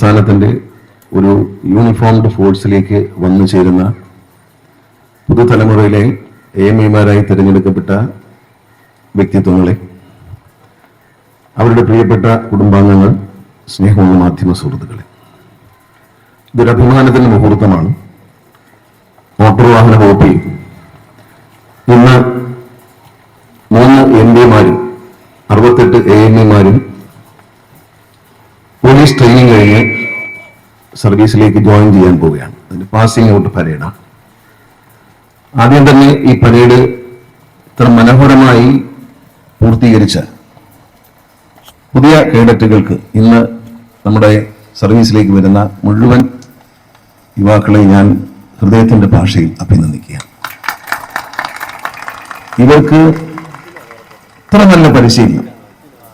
പ്രസ്ഥാനത്തിന്റെ ഒരു യൂണിഫോംഡ് ഫോഴ്സിലേക്ക് വന്നു ചേരുന്ന പുതുതലമുറയിലെ എ എമാരായി തിരഞ്ഞെടുക്കപ്പെട്ട വ്യക്തിത്വങ്ങളെ അവരുടെ പ്രിയപ്പെട്ട കുടുംബാംഗങ്ങൾ സ്നേഹമുള്ള മാധ്യമ സുഹൃത്തുക്കളെ. ഇതൊരു അഭിമാനത്തിന്റെ മുഹൂർത്തമാണ്. മോട്ടോർ വാഹന വകുപ്പിൽ ഇന്ന് മൂന്ന് എം പിമാരും അറുപത്തെട്ട് എ എം എമാരും പോലീസ് ട്രെയിനിങ് കഴിഞ്ഞ് സർവീസിലേക്ക് ജോയിൻ ചെയ്യാൻ പോവുകയാണ്. അതിന് പാസിംഗ് ഔട്ട് പരേഡാണ് ആദ്യം തന്നെ ഈ പരേഡ് ഇത്ര മനോഹരമായി പൂർത്തീകരിച്ച പുതിയ കേഡറ്റുകൾക്ക് ഇന്ന് നമ്മുടെ സർവീസിലേക്ക് വരുന്ന മുഴുവൻ യുവാക്കളെ ഞാൻ ഹൃദയത്തിന്റെ ഭാഷയിൽ അഭിനന്ദിക്കുകയാണ്. ഇവർക്ക് ഇത്ര നല്ല പരിശീലനം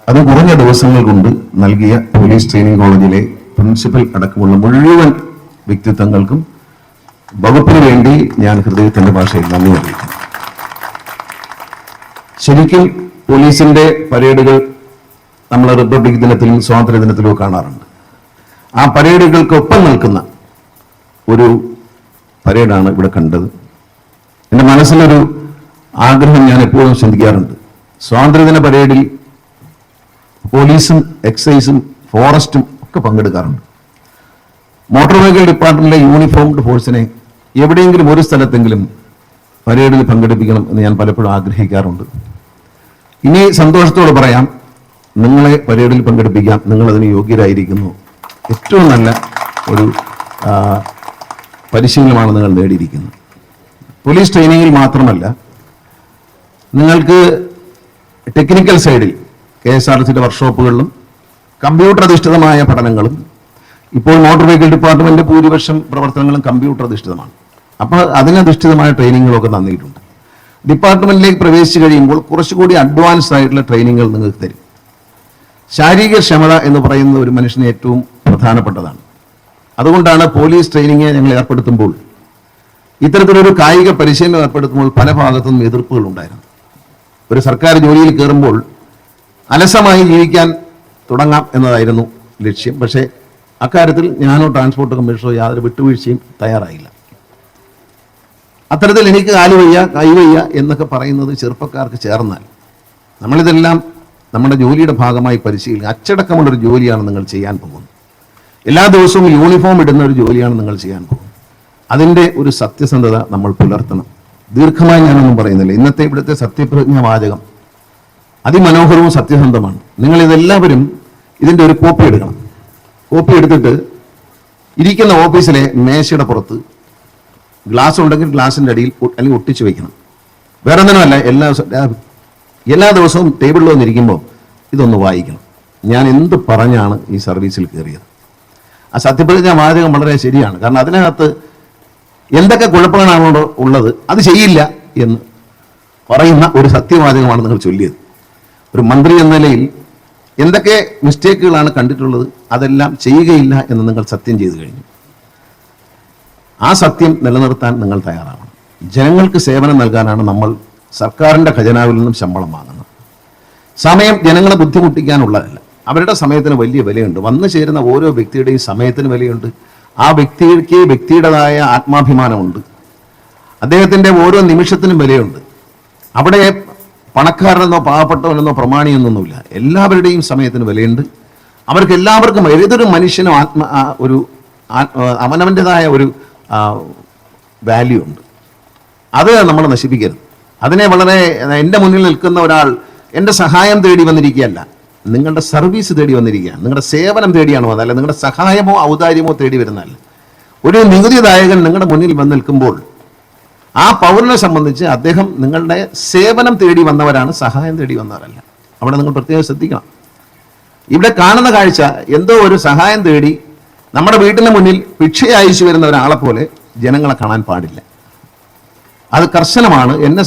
അത് കുറഞ്ഞ ദിവസങ്ങൾ കൊണ്ട് നൽകിയ പോലീസ് ട്രെയിനിങ് കോളേജിലെ പ്രിൻസിപ്പൽ അടക്കമുള്ള മുഴുവൻ വ്യക്തിത്വങ്ങൾക്കും വകുപ്പിന് വേണ്ടി ഞാൻ ഹൃദയത്തിന്റെ ഭാഷയിൽ നന്ദി അറിയിക്കുന്നു. ശരിക്കും പോലീസിന്റെ പരേഡുകൾ നമ്മൾ റിപ്പബ്ലിക് ദിനത്തിലും സ്വാതന്ത്ര്യ ദിനത്തിലും കാണാറുണ്ട്. ആ പരേഡുകൾക്കൊപ്പം നിൽക്കുന്ന ഒരു പരേഡാണ് ഇവിടെ കണ്ടത്. എന്റെ മനസ്സിലൊരു ആഗ്രഹം ഞാൻ എപ്പോഴും ചിന്തിക്കാറുണ്ട് സ്വാതന്ത്ര്യദിന പരേഡിൽ പോലീസും എക്സൈസും ഫോറസ്റ്റും ഒക്കെ പങ്കെടുക്കാറുണ്ട്. മോട്ടോർ വെഹിക്കിൾ ഡിപ്പാർട്ട്മെന്റിലെ യൂണിഫോംഡ് ഫോഴ്സിനെ എവിടെയെങ്കിലും ഒരു സ്ഥലത്തെങ്കിലും പരേഡിൽ പങ്കെടുപ്പിക്കണം എന്ന് ഞാൻ പലപ്പോഴും ആഗ്രഹിക്കാറുണ്ട്. ഇനി സന്തോഷത്തോടെ പറയാം നിങ്ങളെ പരേഡിൽ പങ്കെടുപ്പിക്കാം നിങ്ങൾ അതിന് യോഗ്യരായിരിക്കുന്നു. ഏറ്റവും നല്ല ഒരു പരിശീലനമാണ് നിങ്ങൾ നേടിയിരിക്കുന്നത്. പോലീസ് ട്രെയിനിങ്ങിൽ മാത്രമല്ല നിങ്ങൾക്ക് ടെക്നിക്കൽ സൈഡിൽ കെ എസ് ആർ സിയുടെ വർക്ക്ഷോപ്പുകളിലും കമ്പ്യൂട്ടർ അധിഷ്ഠിതമായ പഠനങ്ങളും ഇപ്പോൾ മോട്ടോർ വെഹിക്കിൾ ഡിപ്പാർട്ട്മെന്റ് ഭൂരിപക്ഷം പ്രവർത്തനങ്ങളും കമ്പ്യൂട്ടർ അധിഷ്ഠിതമാണ്. അപ്പോൾ അതിനധിഷ്ഠിതമായ ട്രെയിനിങ്ങുകളൊക്കെ തന്നിട്ടുണ്ട്. ഡിപ്പാർട്ട്മെന്റിലേക്ക് പ്രവേശിച്ച് കഴിയുമ്പോൾ കുറച്ചുകൂടി അഡ്വാൻസ്ഡ് ആയിട്ടുള്ള ട്രെയിനിങ്ങുകൾ നിങ്ങൾക്ക് തരും. ശാരീരിക ക്ഷമത എന്ന് പറയുന്ന ഒരു മനുഷ്യന് ഏറ്റവും പ്രധാനപ്പെട്ടതാണ്. അതുകൊണ്ടാണ് പോലീസ് ട്രെയിനിങ് ഞങ്ങൾ ഏർപ്പെടുത്തുമ്പോൾ ഇത്തരത്തിലൊരു കായിക പരിശീലനം ഏർപ്പെടുത്തുമ്പോൾ പല ഭാഗത്തു നിന്നും എതിർപ്പുകൾ ഉണ്ടായിരുന്നു ഒരു സർക്കാർ ജോലിയിൽ കയറുമ്പോൾ അലസമായി ജീവിക്കാൻ തുടങ്ങാം എന്നതായിരുന്നു ലക്ഷ്യം. പക്ഷേ അക്കാര്യത്തിൽ ഞാനോ ട്രാൻസ്പോർട്ട് കമ്മീഷനോ യാതൊരു വിട്ടുവീഴ്ചയും തയ്യാറായില്ല. അത്തരത്തിൽ എനിക്ക് കാലുവയ്യ കൈവയ്യ എന്നൊക്കെ പറയുന്നത് ചെറുപ്പക്കാർക്ക് ചേർന്നാൽ നമ്മളിതെല്ലാം നമ്മുടെ ജോലിയുടെ ഭാഗമായി പരിശീലിക്കുക. അച്ചടക്കമുള്ളൊരു ജോലിയാണ് നിങ്ങൾ ചെയ്യാൻ പോകുന്നത്. എല്ലാ ദിവസവും യൂണിഫോം ഇടുന്ന ഒരു ജോലിയാണ് നിങ്ങൾ ചെയ്യാൻ പോകുന്നത്. അതിന്റെ ഒരു സത്യസന്ധത നമ്മൾ പുലർത്തണം. ദീർഘമായി ഞാനൊന്നും പറയുന്നില്ല. ഇന്നത്തെ ഇവിടുത്തെ സത്യപ്രതിജ്ഞ വാചകം അതിമനോഹരവും സത്യസന്ധമാണ്. നിങ്ങൾ ഇതെല്ലാവരും ഇതിന്റെ ഒരു കോപ്പി എടുക്കണം. കോപ്പി എടുത്തിട്ട് ഇരിക്കുന്ന ഓഫീസിലെ മേശയുടെ പുറത്ത് ഗ്ലാസ് ഉണ്ടെങ്കിൽ ഗ്ലാസിന്റെ അടിയിൽ അല്ലെങ്കിൽ ഒട്ടിച്ച് വയ്ക്കണം വേറെ ഒന്നിനുമല്ല എല്ലാ എല്ലാ ദിവസവും ടേബിളിൽ വന്നിരിക്കുമ്പോൾ ഇതൊന്ന് വായിക്കണം. ഞാൻ എന്ത് പറഞ്ഞാണ് ഈ സർവീസിൽ കയറിയത്? ആ സത്യപ്രതിജ്ഞ വാചകം വളരെ ശരിയാണ്. കാരണം അതിനകത്ത് എന്തൊക്കെ കുഴപ്പങ്ങളാണോ ഉള്ളത് അത് ചെയ്യില്ല എന്ന് പറയുന്ന ഒരു സത്യവാചകമാണ് നിങ്ങൾ ചൊല്ലിയത്. ഒരു മന്ത്രി എന്ന നിലയിൽ എന്തൊക്കെ മിസ്റ്റേക്കുകളാണ് കണ്ടിട്ടുള്ളത് അതെല്ലാം ചെയ്യുകയില്ല എന്ന് നിങ്ങൾ സത്യം ചെയ്തു കഴിഞ്ഞു. ആ സത്യം നിലനിർത്താൻ നിങ്ങൾ തയ്യാറാവണം. ജനങ്ങൾക്ക് സേവനം നൽകാനാണ് നമ്മൾ സർക്കാരിന്റെ ഖജനാവിൽ നിന്നും ശമ്പളം വാങ്ങുന്നത്. സമയം ജനങ്ങളെ ബുദ്ധിമുട്ടിക്കാനുള്ളതല്ല. അവരുടെ സമയത്തിന് വലിയ വിലയുണ്ട്. വന്നു ചേരുന്ന ഓരോ വ്യക്തിയുടെയും സമയത്തിന് വിലയുണ്ട്. ആ വ്യക്തിക്ക് വ്യക്തിയുടേതായ ആത്മാഭിമാനമുണ്ട്. അദ്ദേഹത്തിന്റെ ഓരോ നിമിഷത്തിനും വിലയുണ്ട്. അവിടെ പണക്കാരനെന്നോ പാവപ്പെട്ടവനെന്നോ പ്രമാണിയെന്നൊന്നുമില്ല. എല്ലാവരുടെയും സമയത്തിന് വിലയുണ്ട്. അവർക്ക് എല്ലാവർക്കും ഏതൊരു മനുഷ്യനും ആത്മ ഒരു അവനവന്റെതായ ഒരു വാല്യൂ ഉണ്ട്. അത് നമ്മൾ നശിപ്പിക്കരുത്. അതിനെ വളരെ എന്റെ മുന്നിൽ നിൽക്കുന്ന ഒരാൾ എന്റെ സഹായം തേടി വന്നിരിക്കുകയല്ല. നിങ്ങളുടെ സർവീസ് തേടി വന്നിരിക്കുകയാണ്. നിങ്ങളുടെ സേവനം തേടിയാണ് വന്നത് അല്ല നിങ്ങളുടെ സഹായമോ ഔദാര്യമോ തേടി വരുന്നതല്ല. ഒരു നികുതിദായകൻ നിങ്ങളുടെ മുന്നിൽ വന്ന് നിൽക്കുമ്പോൾ ആ പൗരനെ സംബന്ധിച്ച് അദ്ദേഹം നിങ്ങളുടെ സേവനം തേടി വന്നവരാണ് സഹായം തേടി വന്നവരല്ല. അവിടെ നിങ്ങൾ പ്രത്യേകം ശ്രദ്ധിക്കണം. ഇവിടെ കാണുന്ന കാഴ്ച എന്തോ ഒരു സഹായം തേടി നമ്മുടെ വീട്ടിന് മുന്നിൽ ഭിക്ഷ അയച്ചു വരുന്ന ഒരാളെ പോലെ ജനങ്ങളെ കാണാൻ പാടില്ല. അത് കർശനമാണ്. എന്നെ